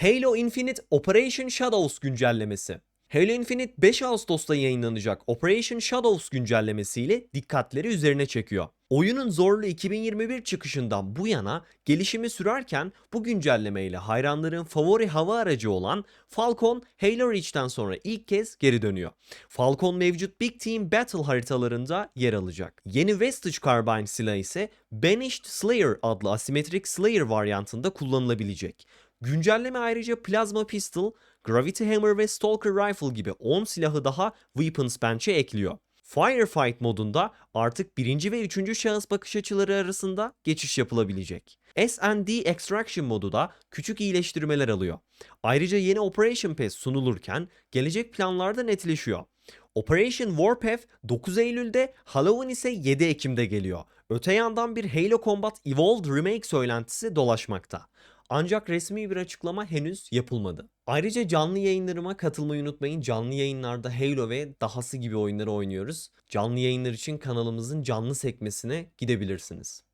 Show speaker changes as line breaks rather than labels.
Halo Infinite Operation Shadows güncellemesi. Halo Infinite 5 Ağustos'ta yayınlanacak Operation Shadows güncellemesiyle dikkatleri üzerine çekiyor. Oyunun zorlu 2021 çıkışından bu yana gelişimi sürerken bu güncellemeyle hayranların favori hava aracı olan Falcon Halo Reach'ten sonra ilk kez geri dönüyor. Falcon mevcut Big Team Battle haritalarında yer alacak. Yeni Vestige Carbine silahı ise Banished Slayer adlı asimetrik Slayer varyantında kullanılabilecek. Güncelleme ayrıca Plasma Pistol, Gravity Hammer ve Stalker Rifle gibi 10 silahı daha Weapons Bench'e ekliyor. Firefight modunda artık birinci ve üçüncü şahıs bakış açıları arasında geçiş yapılabilecek. S&D Extraction modu da küçük iyileştirmeler alıyor. Ayrıca yeni Operation Pass sunulurken gelecek planlarda netleşiyor. Operation Warpath 9 Eylül'de, Halloween ise 7 Ekim'de geliyor. Öte yandan bir Halo Combat Evolved Remake söylentisi dolaşmakta. Ancak resmi bir açıklama henüz yapılmadı. Ayrıca canlı yayınlarıma katılmayı unutmayın. Canlı yayınlarda Halo ve dahası gibi oyunları oynuyoruz. Canlı yayınlar için kanalımızın canlı sekmesine gidebilirsiniz.